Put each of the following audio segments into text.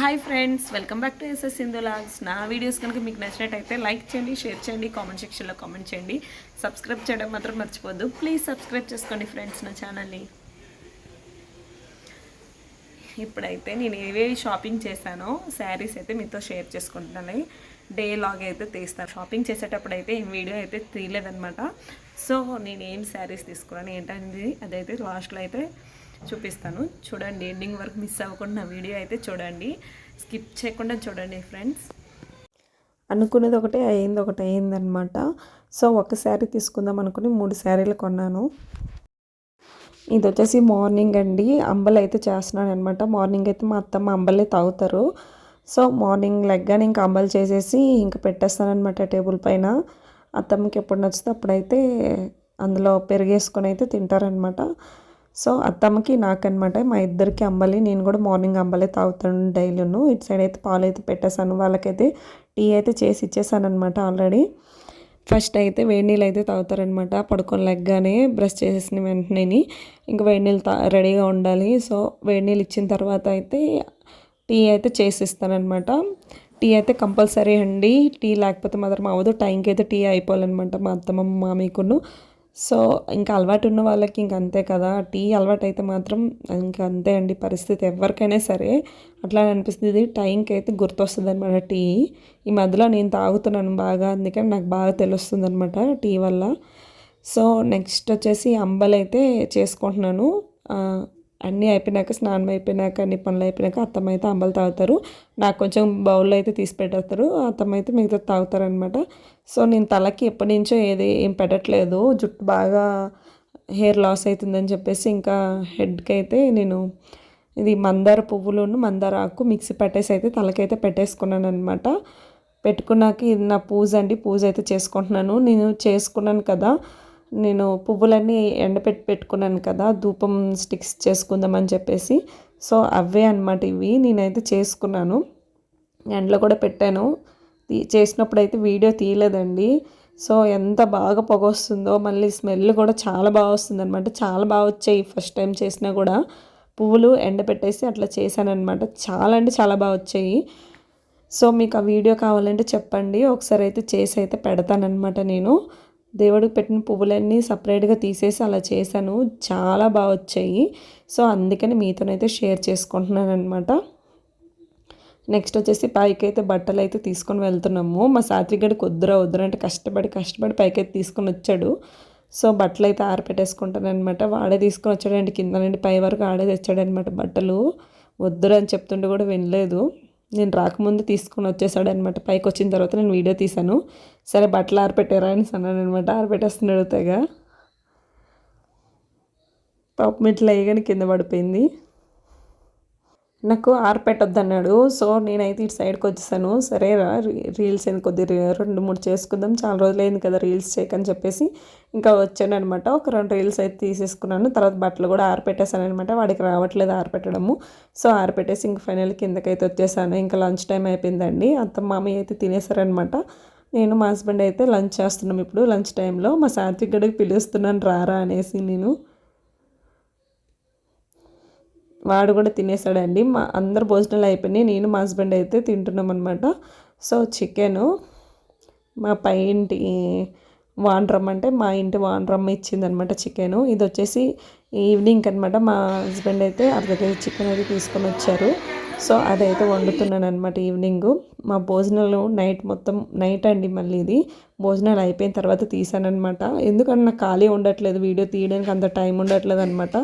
Hi friends welcome back to SS Sindhu logs నా videos కనుక మీకు నచ్చినట్టయితే లైక్ చేయండి షేర్ చేయండి కామెంట్ సెక్షన్లో కామెంట్ చేయండి. సబ్స్క్రైబ్ చేయడం మాత్రం మర్చిపోద్దు ప్లీజ్ సబ్స్క్రైబ్ చేసుకోండి ఫ్రెండ్స్ నా ఛానల్ని. ఇప్పుడైతే నేను ఏవేవి షాపింగ్ చేశానో శారీస్ అయితే మీతో షేర్ చేసుకుంటున్నాను డే లాగ్ అయితే తీస్తాను షాపింగ్ చేసేటప్పుడు అయితే ఏం వీడియో అయితే తీయలేదనమాట సో నేను ఏం శారీస్ తీసుకున్నాను ఏంటనేది అదైతే లాస్ట్లో అయితే చూపిస్తాను. చూడండి ఎండింగ్ వరకు మిస్ అవ్వకుండా నా వీడియో అయితే చూడండి. స్కిప్ చేయకుండా చూడండి ఫ్రెండ్స్ అనుకున్నది ఒకటే అయింది ఒకటి అయిందనమాట సో ఒక శారీ తీసుకుందాం అనుకుని మూడు శారీలు కొన్నాను. ఇది వచ్చేసి మార్నింగ్ అండి. అంబలు అయితే చేస్తున్నాను అనమాట మార్నింగ్ అయితే మా అత్తమ్మ అంబలే తాగుతారు. సో మార్నింగ్ లెగ్గానే ఇంకా అంబలు చేసేసి ఇంకా పెట్టేస్తానమాట టేబుల్ పైన. అత్తమ్మకి ఎప్పుడు నచ్చితే అప్పుడైతే అందులో పెరిగేసుకొని అయితే తింటారనమాట సో అత్తమ్మకి నాకనమాట మా ఇద్దరికి అంబలి నేను కూడా మార్నింగ్ అంబలే తాగుతాను డైలీను. ఇటు సైడ్ అయితే పాలు అయితే పెట్టేశాను వాళ్ళకైతే టీ అయితే చేసి ఇచ్చేసాను అనమాట ఆల్రెడీ. ఫస్ట్ అయితే వేడి నీళ్ళు అయితే తాగుతారనమాట పడుకొని లెగ్గానే బ్రష్ చేసేసిన వెంటనే ఇంకా వేడి నీళ్ళు తా రెడీగా ఉండాలి. సో వేడి నీళ్ళు ఇచ్చిన తర్వాత అయితే టీ అయితే చేసిస్తానమాట టీ అయితే కంపల్సరీ అండి. టీ లేకపోతే మాత్రం అవ్వదు. టైంకి అయితే టీ అయిపోవాలన్నమాట మా అత్తమ్మ మామీకును సో ఇంకా అలవాటు ఉన్న వాళ్ళకి ఇంక అంతే కదా. టీ అలవాటు అయితే మాత్రం ఇంకా అంతే అండి పరిస్థితి. ఎవరికైనా సరే అట్లా అనిపిస్తుంది. టైంకి అయితే గుర్తొస్తుంది అనమాట టీ. ఈ మధ్యలో నేను తాగుతున్నాను బాగా అందుకని నాకు బాగా తెలుస్తుంది అనమాట టీ వల్ల. సో నెక్స్ట్ వచ్చేసి అంబలైతే చేసుకుంటున్నాను. అన్నీ అయిపోయినాక స్నానం అయిపోయినాక అన్ని పనులు అయిపోయినాక అత్తమ్మ అయితే అంబలు తాగుతారు. నాకు కొంచెం బౌల్లో అయితే తీసి పెట్టేస్తారు. అత్తమ్మ అయితే మిగతా తాగుతారనమాట సో నేను తలకి ఎప్పటి నుంచో ఏది ఏం పెట్టట్లేదు. జుట్టు బాగా హెయిర్ లాస్ అవుతుందని చెప్పేసి ఇంకా హెడ్కి అయితే నేను ఇది మందార పువ్వులను మందార ఆకు మిక్సీ పెట్టేసి అయితే తలకైతే పెట్టేసుకున్నాను అనమాట పెట్టుకున్నాక ఇది నా పూజ అండి. పూజ అయితే చేసుకుంటున్నాను. నేను చేసుకున్నాను కదా. నేను పువ్వులన్నీ ఎండపెట్టి పెట్టుకున్నాను కదా ధూపం స్టిక్స్ చేసుకుందామని చెప్పేసి. సో అవే అనమాట ఇవి. నేనైతే చేసుకున్నాను. ఎండలో కూడా పెట్టాను. చేసినప్పుడు అయితే వీడియో తీయలేదండి. సో ఎంత బాగా పొగ వస్తుందో మళ్ళీ స్మెల్ కూడా చాలా బాగా వస్తుంది అనమాట చాలా బాగా వచ్చాయి ఫస్ట్ టైం చేసినా కూడా. పువ్వులు ఎండపెట్టేసి అట్లా చేశాను అనమాట చాలా అంటే చాలా బాగా వచ్చాయి. సో మీకు ఆ వీడియో కావాలంటే చెప్పండి. ఒకసారి అయితే చేసి అయితే పెడతానమాట నేను. దేవుడికి పెట్టిన పువ్వులన్నీ సపరేట్గా తీసేసి అలా చేశాను. చాలా బాగా వచ్చాయి. సో అందుకని మీతోనైతే షేర్ చేసుకుంటున్నాను అనమాట నెక్స్ట్ వచ్చేసి పైకి అయితే బట్టలు అయితే తీసుకొని వెళ్తున్నాము. మా సాత్విక్ వద్దురా వద్దురా అంటే కష్టపడి కష్టపడి పైకి అయితే తీసుకొని వచ్చాడు. సో బట్టలు అయితే ఆరపెట్టేసుకుంటాను అనమాట వాడే తీసుకొని వచ్చాడండి. కింద నుండి పై వరకు ఆడే తెచ్చాడనమాట బట్టలు. వద్దురా అని చెప్తుంటే కూడా వినలేదు. నేను రాకముందు తీసుకొని వచ్చేసాడు అనమాట పైకి వచ్చిన తర్వాత నేను వీడియో తీశాను. సరే బట్టలు ఆరిపెట్టారా అని అన్నాను అనమాట ఆరిపెట్టేస్తున్నాడు తెగ. పాపం ఇట్లా వేయగానే కింద పడిపోయింది. నాకు ఆరిపెట్టొద్దన్నాడు. సో నేనైతే ఇటు సైడ్కి వచ్చేసాను. సరే రా రీల్స్ అని కొద్ది రెండు మూడు చేసుకుందాం. చాలా రోజులైంది కదా రీల్స్ చేయకని చెప్పేసి ఇంకా వచ్చాను అనమాట ఒక రెండు రీల్స్ అయితే తీసేసుకున్నాను. తర్వాత బట్టలు కూడా ఆరపెట్టేశాను అనమాట వాడికి రావట్లేదు ఆరపెట్టడము. సో ఆరిపెట్టేసి ఇంక ఫైనల్ కిందకైతే వచ్చేసాను. ఇంకా లంచ్ టైం అయిపోయిందండి. అంత మామయ్య అయితే తినేసారనమాట నేను మా హస్బెండ్ అయితే లంచ్ చేస్తున్నాం ఇప్పుడు. లంచ్ టైంలో మా సాత్విక్ గడికి పిలుస్తున్నాను రారా అనేసి నేను. వాడు కూడా తినేసాడండి. మా అందరు భోజనాలు అయిపోయినాయి. నేను మా హస్బెండ్ అయితే తింటున్నాం అనమాట సో చికెను మా పై ఇంటి వాండ్రమ్ అంటే మా ఇంటి వాండ్రమ్ ఇచ్చిందనమాట చికెను. ఇది వచ్చేసి ఈవినింగ్ అనమాట మా హస్బెండ్ అయితే అర్ధ కేజీ చికెన్ అయితే తీసుకొని వచ్చారు. సో అదైతే వండుతున్నాను అనమాట ఈవినింగ్. మా భోజనాలు నైట్ మొత్తం నైట్ అండి మళ్ళీ ఇది. భోజనాలు అయిపోయిన తర్వాత తీసానమాట ఎందుకంటే నాకు ఖాళీ ఉండట్లేదు వీడియో తీయడానికి అంత టైం ఉండట్లేదు అనమాట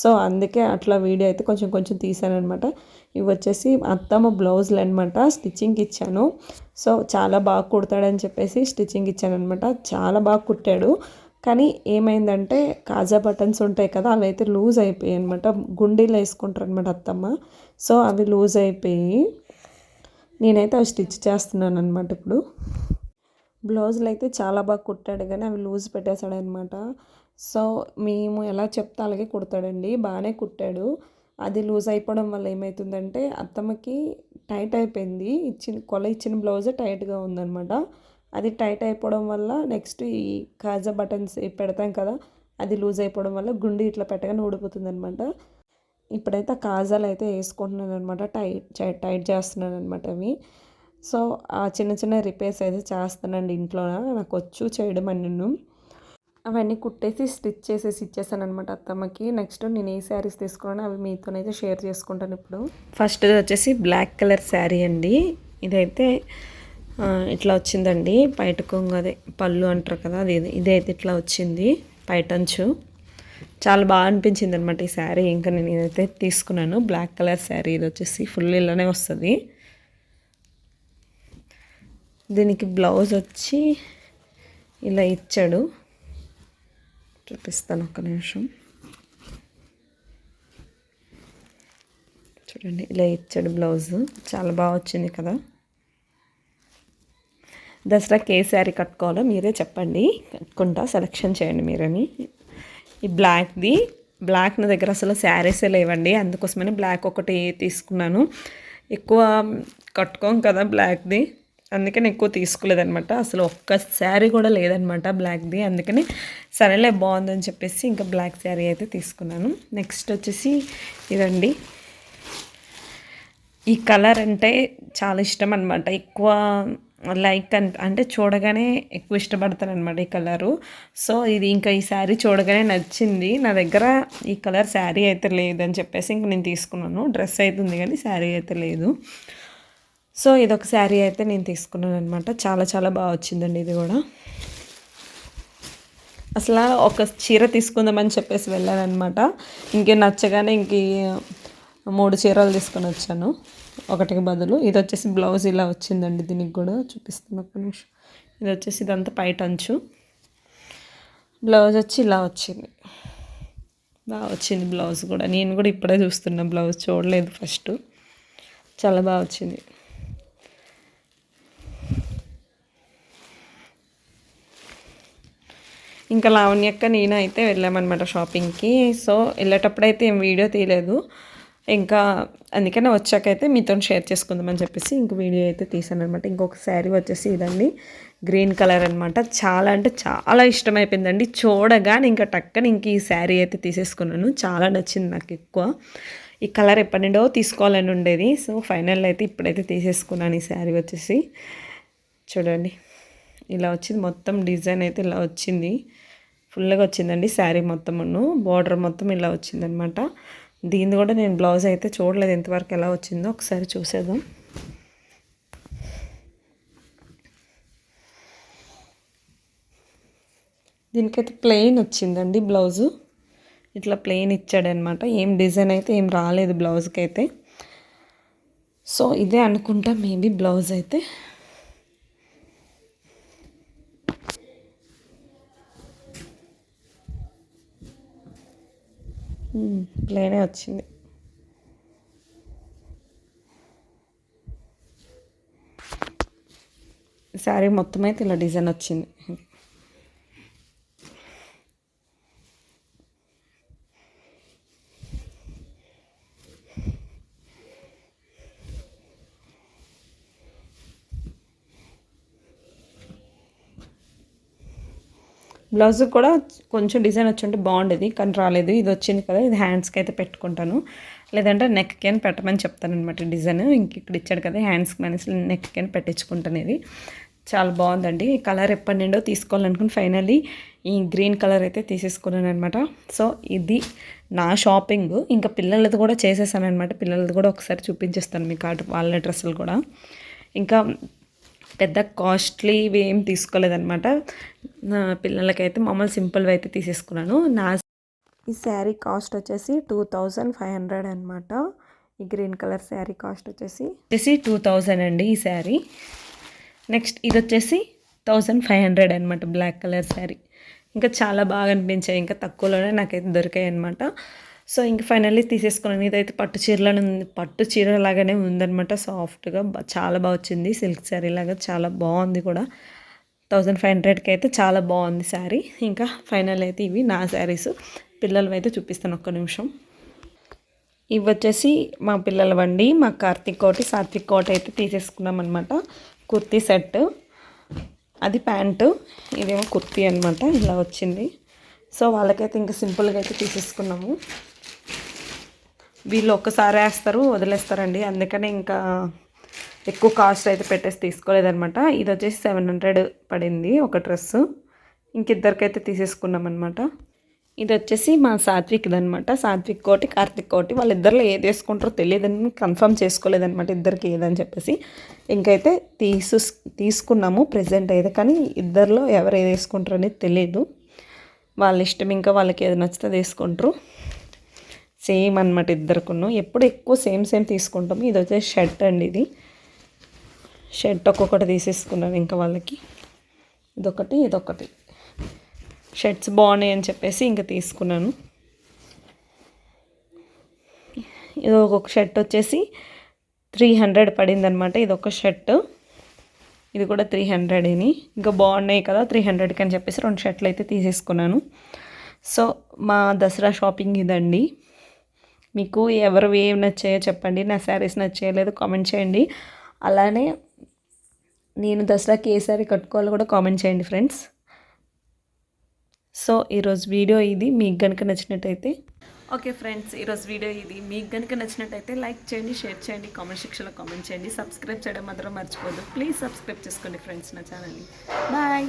సో అందుకే అట్లా వీడియో అయితే కొంచెం కొంచెం తీసానమాట ఇవి వచ్చేసి అత్తమ్మ బ్లౌజులు అనమాట స్టిచ్చింగ్కి ఇచ్చాను. సో చాలా బాగా కుడతాడని చెప్పేసి స్టిచ్చింగ్ ఇచ్చాను అనమాట చాలా బాగా కుట్టాడు. కానీ ఏమైందంటే కాజా బటన్స్ ఉంటాయి కదా అవి అయితే లూజ్ అయిపోయాయి అనమాట గుండీలు వేసుకుంటారు అనమాట అత్తమ్మ. సో అవి లూజ్ అయిపోయి నేనైతే అవి స్టిచ్ చేస్తున్నాను అనమాట ఇప్పుడు. బ్లౌజులు అయితే చాలా బాగా కుట్టాడు కానీ అవి లూజ్ పెట్టేశాడు అనమాట సో మేము ఎలా చెప్తే అలాగే కుడతాడండి. బాగానే కుట్టాడు. అది లూజ్ అయిపోవడం వల్ల ఏమవుతుందంటే అత్తమ్మకి టైట్ అయిపోయింది. ఇచ్చిన కొల ఇచ్చిన బ్లౌజే టైట్గా ఉందనమాట అది టైట్ అయిపోవడం వల్ల నెక్స్ట్ ఈ కాజా బటన్స్ పెడతాం కదా అది లూజ్ అయిపోవడం వల్ల గుండి ఇట్లా పెట్టగానే ఊడిపోతుంది అనమాట ఇప్పుడైతే కాజాలు అయితే వేసుకుంటున్నాను అనమాట టైట్ టైట్ చేస్తున్నాను అనమాట అవి. సో ఆ చిన్న చిన్న రిపేర్స్ అయితే చేస్తానండి ఇంట్లో నాకు వచ్చు చేయడం అని నేను అవన్నీ కుట్టేసి స్టిచ్ చేసేసి ఇచ్చేసాను అనమాట అత్తమ్మకి. నెక్స్ట్ నేను ఏ శారీస్ తీసుకున్నాను అవి మీతోనైతే షేర్ చేసుకుంటాను ఇప్పుడు. ఫస్ట్ వచ్చేసి బ్లాక్ కలర్ శారీ అండి. ఇదైతే ఇట్లా వచ్చిందండి. బయట కొంగు అదే పళ్ళు అంటారు కదా అది ఇది- ఇదైతే ఇట్లా వచ్చింది పైటంచు చాలా బాగా అనిపించింది అనమాట ఈ శారీ. ఇంకా నేను ఇదైతే తీసుకున్నాను. Black colour sari. ఇది వచ్చేసి ఫుల్ ఇలానే వస్తుంది. దీనికి బ్లౌజ్ వచ్చి ఇలా ఇచ్చాడు. చూపిస్తాను ఒక్క నిమిషం. చూడండి ఇలా ఇచ్చాడు బ్లౌజ్. చాలా బాగా వచ్చింది కదా. దసరాకి ఏ శారీ కట్టుకోవాలో మీరే చెప్పండి. కట్టుకుంటా సెలెక్షన్ చేయండి మీరని. ఈ బ్లాక్ది బ్లాక్ నా దగ్గర అసలు శారీసే లేవండి. అందుకోసమని బ్లాక్ ఒకటి తీసుకున్నాను. ఎక్కువ కట్టుకోం కదా బ్లాక్ది అందుకని ఎక్కువ తీసుకోలేదనమాట అసలు ఒక్క శారీ కూడా లేదనమాట బ్లాక్ది అందుకని సరేలే బాగుందని చెప్పేసి ఇంకా బ్లాక్ శారీ అయితే తీసుకున్నాను. నెక్స్ట్ వచ్చేసి ఇదండి. ఈ కలర్ అంటే చాలా ఇష్టం అనమాట ఎక్కువ లైక్ అన్ అంటే చూడగానే ఎక్కువ ఇష్టపడతాను అనమాట ఈ కలరు. సో ఇది ఇంకా ఈ శారీ చూడగానే నచ్చింది. నా దగ్గర ఈ కలర్ శారీ అయితే లేదని చెప్పేసి ఇంక నేను తీసుకున్నాను. డ్రెస్ అయితే ఉంది కానీ శారీ అయితే లేదు. సో ఇదొక శారీ అయితే నేను తీసుకున్నాను అనమాట చాలా చాలా బాగా వచ్చిందండి ఇది కూడా. అసలు ఒక చీర తీసుకుందామని చెప్పేసి వెళ్ళాను అనమాట ఇంకే నచ్చగానే ఇంక మూడు చీరలు తీసుకొని వచ్చాను. ఒకటికి బదులు. ఇది వచ్చేసి బ్లౌజ్ ఇలా వచ్చిందండి దీనికి కూడా. చూపిస్తాను ఒక నిమిషం. ఇది వచ్చేసి ఇదంతా పైట అంచు. బ్లౌజ్ వచ్చి ఇలా వచ్చింది. బాగా వచ్చింది బ్లౌజ్ కూడా. నేను కూడా ఇప్పుడే చూస్తున్నా బ్లౌజ్. చూడలేదు ఫస్ట్. చాలా బాగా వచ్చింది. ఇంకా లావణ్యక్క నేను అయితే వెళ్ళామన్నమాట షాపింగ్కి. సో వెళ్ళేటప్పుడైతే ఏం వీడియో తీయలేదు. ఇంకా అందుకనే వచ్చాకైతే మీతో షేర్ చేసుకుందామని చెప్పేసి ఇంక వీడియో అయితే తీసాను అనమాట ఇంకొక శారీ వచ్చేసి ఇదండి. గ్రీన్ కలర్ అనమాట చాలా అంటే చాలా ఇష్టమైపోయిందండి. చూడగానే ఇంకా టక్కన ఇంక ఈ శారీ అయితే తీసేసుకున్నాను. చాలా నచ్చింది నాకు ఎక్కువ. ఈ కలర్ ఎప్పటి నుండో తీసుకోవాలని ఉండేది. సో ఫైనల్ అయితే ఇప్పుడైతే తీసేసుకున్నాను ఈ శారీ వచ్చేసి. చూడండి. ఇలా వచ్చింది. మొత్తం డిజైన్ అయితే ఇలా వచ్చింది. ఫుల్గా వచ్చిందండి శారీ మొత్తమును. బార్డర్ మొత్తం ఇలా వచ్చిందనమాట దీన్ని కూడా నేను బ్లౌజ్ అయితే చూడలేదు ఎంతవరకు ఎలా వచ్చిందో ఒకసారి చూసేద్దాం. దీనికైతే ప్లెయిన్ వచ్చిందండి బ్లౌజు. ఇట్లా ప్లెయిన్ ఇచ్చాడనమాట. ఏం డిజైన్ అయితే ఏం రాలేదు బ్లౌజ్కి అయితే సో ఇదే అనుకుంటా మేబీ బ్లౌజ్ అయితే. ప్లేనే వచ్చింది. శారీ మొత్తం అయితే ఇలా డిజైన్ వచ్చింది. బ్లౌజ్ కూడా కొంచెం డిజైన్ వచ్చి ఉంటే బాగుండేది కానీ రాలేదు. ఇది వచ్చింది కదా ఇది హ్యాండ్స్కి అయితే పెట్టుకుంటాను. లేదంటే నెక్కి అని పెట్టమని చెప్తానమాట డిజైన్. ఇంక ఇక్కడ ఇచ్చాడు కదా హ్యాండ్స్కి మనసు నెక్కి అని పెట్టించుకుంటాను ఇది. చాలా బాగుందండి. కలర్ ఎప్పటి నుండో తీసుకోవాలనుకుని ఫైనల్లీ ఈ గ్రీన్ కలర్ అయితే తీసేసుకున్నాను అనమాట సో ఇది నా షాపింగ్ ఇంకా పిల్లలది కూడా చేసేసాను అనమాట పిల్లలది కూడా ఒకసారి చూపించేస్తాను మీకు వాళ్ళ డ్రెస్సులు కూడా. ఇంకా పెద్ద కాస్ట్లీ ఏం తీసుకోలేదనమాట నా పిల్లలకైతే మామూలు సింపుల్వి అయితే తీసేసుకున్నాను. నా ఈ శారీ కాస్ట్ వచ్చేసి టూ థౌజండ్ ఫైవ్ హండ్రెడ్ అనమాట ఈ గ్రీన్ కలర్ శారీ కాస్ట్ వచ్చేసి వచ్చేసి టూ థౌజండ్ అండి ఈ శారీ. నెక్స్ట్ ఇది వచ్చేసి థౌజండ్ ఫైవ్ హండ్రెడ్ అనమాట బ్లాక్ కలర్ శారీ. ఇంకా చాలా బాగా అనిపించాయి ఇంకా తక్కువలోనే నాకైతే దొరికాయి అనమాట సో ఇంక ఫైనల్లీ తీసేసుకున్నాను ఇదైతే పట్టు చీరలను ఉంది. పట్టు చీర లాగానే ఉందనమాట సాఫ్ట్గా చాలా బాగా వచ్చింది. సిల్క్ శారీ లాగా చాలా బాగుంది కూడా. థౌజండ్ ఫైవ్ హండ్రెడ్కి అయితే చాలా బాగుంది శారీ. ఇంకా ఫైనల్ అయితే ఇవి నా శారీస్. పిల్లలు అయితే చూపిస్తాను ఒక్క నిమిషం. ఇవి వచ్చేసి మా పిల్లల వండి మా కార్తీక్ కోటి సాత్విక్ కోటి అయితే తీసేసుకున్నాం అనమాట కుర్తీ సెట్. అది ప్యాంటు. ఇదేమో కుర్తీ అనమాట ఇలా వచ్చింది. సో వాళ్ళకైతే ఇంకా సింపుల్గా అయితే తీసేసుకున్నాము. వీళ్ళు ఒక్కసారి వేస్తారు వదిలేస్తారండి. అందుకనే ఇంకా ఎక్కువ కాస్ట్ అయితే పెట్టేసి తీసుకోలేదనమాట ఇది వచ్చేసి సెవెన్ హండ్రెడ్ పడింది ఒక డ్రెస్. ఇంకిద్దరికైతే తీసేసుకున్నాం అనమాట ఇది వచ్చేసి మా సాత్విక్ అనమాట సాత్విక్ కోటి కార్తిక్ కోటి వాళ్ళిద్దరిలో ఏది వేసుకుంటారో తెలియదని కన్ఫర్మ్ చేసుకోలేదనమాట ఇద్దరికి ఏదని చెప్పేసి. ఇంకైతే తీసు తీసుకున్నాము ప్రెజెంట్ అయితే కానీ ఇద్దరిలో ఎవరు ఏది వేసుకుంటారో అనేది తెలియదు వాళ్ళ ఇష్టం ఇంకా వాళ్ళకి ఏది నచ్చితే వేసుకుంటారు. సేమ్ అనమాట ఇద్దరుకును. ఎప్పుడు ఎక్కువ సేమ్ సేమ్ తీసుకుంటాము. ఇది వచ్చేసి షర్ట్ అండి ఇది. షర్ట్ ఒక్కొక్కటి తీసేసుకున్నాను ఇంకా వాళ్ళకి. ఇదొకటి ఇదొకటి. షర్ట్స్ బాగున్నాయి అని చెప్పేసి ఇంకా తీసుకున్నాను. ఇది ఒక్కొక్క షర్ట్ వచ్చేసి త్రీ హండ్రెడ్ పడింది అనమాట ఇది ఒక షర్ట్. ఇది కూడా త్రీ హండ్రెడ్ అని ఇంకా బాగున్నాయి కదా త్రీ హండ్రెడ్కి అని చెప్పేసి రెండు షర్ట్లు అయితే తీసేసుకున్నాను. సో మా దసరా షాపింగ్ ఇదండి. మీకు ఎవరు ఏం నచ్చాయో చెప్పండి. నా శారీస్ నచ్చాయో లేదో కామెంట్ చేయండి. అలానే నేను దసరాకి ఏ శారీ కట్టుకోవాలో కూడా కామెంట్ చేయండి ఫ్రెండ్స్. సో ఈరోజు వీడియో ఇది. మీకు కనుక నచ్చినట్టయితే ఓకే ఫ్రెండ్స్ ఈరోజు వీడియో ఇది. మీకు కనుక నచ్చినట్టయితే లైక్ చేయండి షేర్ చేయండి కామెంట్ సెక్షన్లో కామెంట్ చేయండి. సబ్స్క్రైబ్ చేయడం మాత్రం మర్చిపోద్దు ప్లీజ్ సబ్స్క్రైబ్ చేసుకోండి ఫ్రెండ్స్ నా ఛానల్ని. బాయ్.